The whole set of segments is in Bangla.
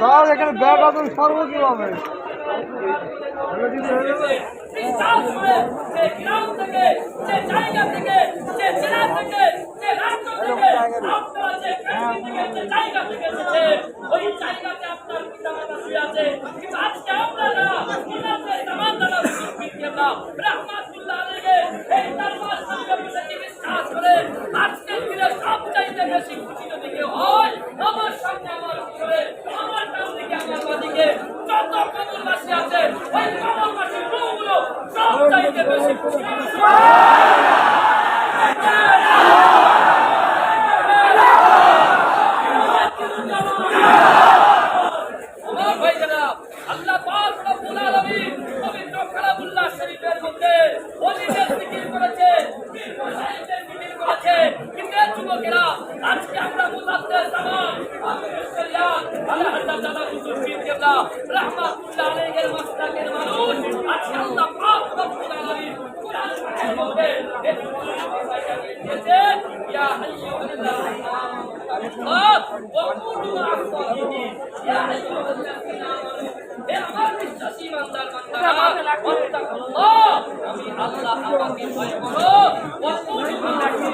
দল এখানে ব্যাট আদল সর্ব কীভাবে আপনার আজকে আমরা মুসাফদের জামান আল্লাহ তাআলা কুতুবুল কিবলা রাহমাতুল্লাহ আলাইহির মাসলাকের মানুষ, আজকে আল্লাহ পাক রব্বুল আলামিন কুরআন পাকের মধ্যে এই ভাষাটা দিয়েছে ইয়া আইয়ুহাল্লাযীনা আমানু ওয়া কুলু আফসাহিদিন ইয়া আইয়ুহাল্লাযীনা আমানু হে আমার বিশ্বাসী ইমানদার বান্দারা আল্লাহ আমি আল্লাহ আমাকে ভয় করো ওয়া কুলু আফসাহিদিন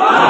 Why?